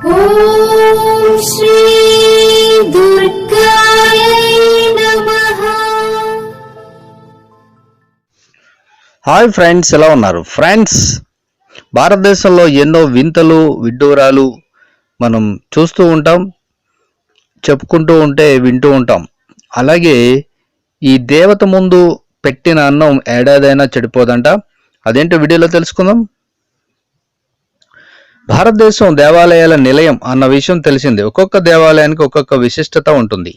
Hi friends ఎలా ఉన్నారు? Friends భారతదేశంలో ఎన్నో వింతలు విడ్డూరాలు మనం చూస్తూ ఉంటాం చెప్పుకుంటూ ఉంటే వింటూ ఉంటాం. అలాగే ఈ దేవత ముందు పెట్టిన అన్నం ఏడాదైనా చెడిపోదంట. అదేంటో వీడియోలో తెలుసుకుందాం. భారతదేశం దేవాలయాల నిలయం అన్న విషయం తెలిసిందే. ఒక్కొక్క దేవాలయానికి ఒక్కొక్క విశిష్టత ఉంటుంది.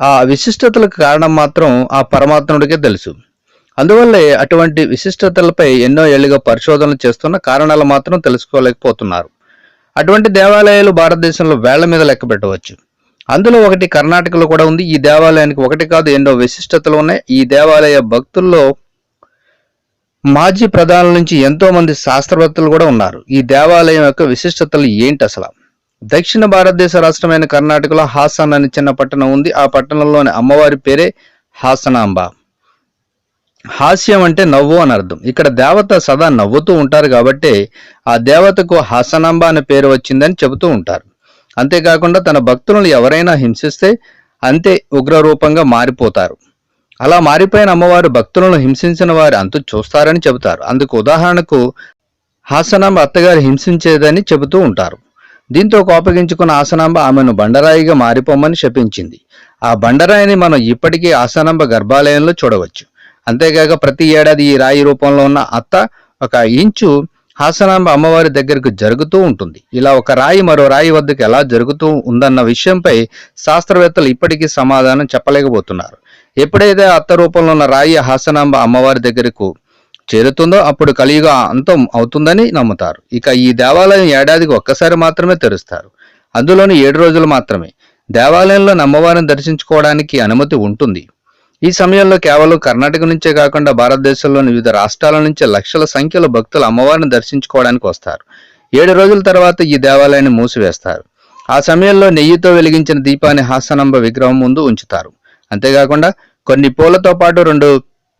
ఆ విశిష్టతలకు కారణం మాత్రం ఆ పరమాత్ముడికే తెలుసు. అందువల్లే అటువంటి విశిష్టతలపై ఎన్నో ఏళ్ళుగా పరిశోధనలు చేస్తున్న కారణాలు మాత్రం తెలుసుకోలేకపోతున్నారు. అటువంటి దేవాలయాలు భారతదేశంలో వేళ్ళ మీద లెక్క పెట్టవచ్చు. అందులో ఒకటి కర్ణాటకలో కూడా ఉంది. ఈ దేవాలయానికి ఒకటి కాదు ఎన్నో విశిష్టతలు ఉన్నాయి. ఈ దేవాలయ భక్తుల్లో మాజీ ప్రధానుల నుంచి ఎంతో మంది శాస్త్రవేత్తలు కూడా ఉన్నారు. ఈ దేవాలయం యొక్క విశిష్టతలు ఏంటి అసలు? దక్షిణ భారతదేశ రాష్ట్రమైన కర్ణాటకలో హాసన్ అని చిన్న పట్టణం ఉంది. ఆ పట్టణంలోని అమ్మవారి పేరే హాసనాంబ. హాస్యం అంటే నవ్వు అని అర్థం. ఇక్కడ దేవత సదా నవ్వుతూ ఉంటారు కాబట్టి ఆ దేవతకు హాసనాంబ అనే పేరు వచ్చిందని చెబుతూ ఉంటారు. అంతేకాకుండా తన భక్తులను ఎవరైనా హింసిస్తే అంతే ఉగ్రరూపంగా మారిపోతారు. అలా మారిపోయిన అమ్మవారు భక్తులను హింసించిన వారి అంతు చూస్తారని చెబుతారు. అందుకు ఉదాహరణకు హాసనాంబ అత్తగారు హింసించేదని చెబుతూ ఉంటారు. దీంతో కోపగించుకున్న ఆసనాంబ ఆమెను బండరాయిగా మారిపోమని శపించింది. ఆ బండరాయిని మనం ఇప్పటికీ ఆసనాంబ గర్భాలయంలో చూడవచ్చు. అంతేకాక ప్రతి ఏడాది ఈ రాయి రూపంలో ఉన్న అత్త ఒక ఇంచు హాసనాంబ అమ్మవారి దగ్గరకు జరుగుతూ ఉంటుంది. ఇలా ఒక రాయి మరో రాయి వద్దకు ఎలా జరుగుతూ ఉందన్న విషయంపై శాస్త్రవేత్తలు ఇప్పటికీ సమాధానం చెప్పలేకపోతున్నారు. ఎప్పుడైతే అత్త రూపంలో ఉన్న రాయి హాసనాంబ అమ్మవారి దగ్గరకు చేరుతుందో అప్పుడు కలియుగ అంతం అవుతుందని నమ్ముతారు. ఇక ఈ దేవాలయం ఏడాదికి ఒక్కసారి మాత్రమే తెరుస్తారు. అందులోని ఏడు రోజులు మాత్రమే. దేవాలయంలో అమ్మవారిని దర్శించుకోవడానికి అనుమతి ఉంటుంది. ఈ సమయంలో కేవలం కర్ణాటక నుంచే కాకుండా భారతదేశంలోని వివిధ రాష్ట్రాల నుంచి లక్షల సంఖ్యలో భక్తులు అమ్మవారిని దర్శించుకోవడానికి వస్తారు. ఏడు రోజుల తర్వాత ఈ దేవాలయాన్ని మూసివేస్తారు. ఆ సమయంలో నెయ్యితో వెలిగించిన దీపాన్ని హాసనాంబ విగ్రహం ముందు ఉంచుతారు. అంతేకాకుండా కొన్ని పూలతో పాటు రెండు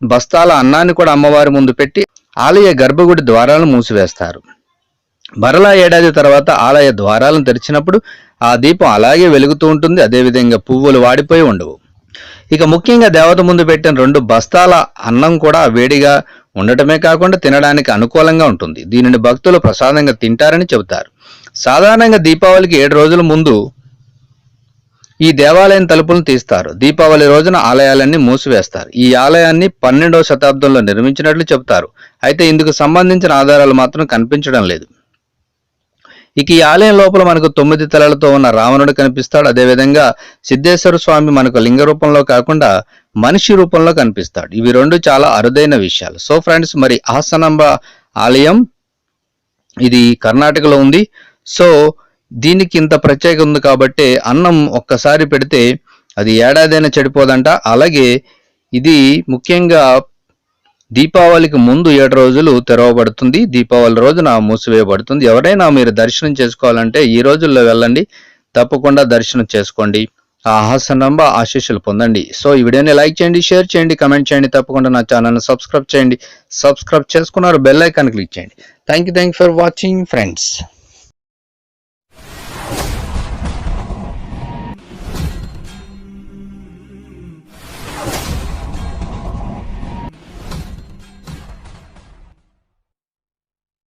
బస్తాల అన్నాన్ని కూడా అమ్మవారి ముందు పెట్టి ఆలయ గర్భగుడి ద్వారాలను మూసివేస్తారు. మరలా ఏడాది తర్వాత ఆలయ ద్వారాలను తెరిచినప్పుడు ఆ దీపం అలాగే వెలుగుతూ ఉంటుంది. అదేవిధంగా పువ్వులు వాడిపోయి ఉండవు. ఇక ముఖ్యంగా దేవత ముందు పెట్టిన రెండు బస్తాల అన్నం కూడా వేడిగా ఉండటమే కాకుండా తినడానికి అనుకూలంగా ఉంటుంది. దీనిని భక్తులు ప్రసాదంగా తింటారని చెబుతారు. సాధారణంగా దీపావళికి ఏడు రోజుల ముందు ఈ దేవాలయం తలుపులను తీస్తారు. దీపావళి రోజున ఆలయాలన్నీ మూసివేస్తారు. ఈ ఆలయాన్ని పన్నెండవ శతాబ్దంలో నిర్మించినట్లు చెబుతారు. అయితే ఇందుకు సంబంధించిన ఆధారాలు మాత్రం కనిపించడం లేదు. ఇక ఈ ఆలయం లోపల మనకు తొమ్మిది తలలతో ఉన్న రావణుడు కనిపిస్తాడు. అదేవిధంగా సిద్ధేశ్వర స్వామి మనకు లింగ రూపంలో కాకుండా మనిషి రూపంలో కనిపిస్తాడు. ఇవి రెండు చాలా అరుదైన విషయాలు. సో ఫ్రెండ్స్ మరి ఆసనంబ ఆలయం ఇది కర్ణాటకలో ఉంది. సో దీనికి ఇంత ప్రత్యేకత ఉంది కాబట్టి అన్నం ఒక్కసారి పెడితే అది ఏడాదైనా చెడిపోదంట. అలాగే ఇది ముఖ్యంగా దీపావళికి ముందు ఏడు రోజులు తెరవబడుతుంది. దీపావళి రోజున మూసివేయబడుతుంది. ఎవరైనా మీరు దర్శనం చేసుకోవాలంటే ఈ రోజుల్లో వెళ్ళండి. తప్పకుండా దర్శనం చేసుకోండి. ఆ హాసనంబ ఆశీస్సులు పొందండి. సో ఈ వీడియోని లైక్ చేయండి షేర్ చేయండి కమెంట్ చేయండి. తప్పకుండా నా ఛానల్ని సబ్స్క్రైబ్ చేయండి. సబ్స్క్రైబ్ చేసుకున్నారు బెల్ ఐకాన్ క్లిక్ చేయండి. Thank you thank for watching friends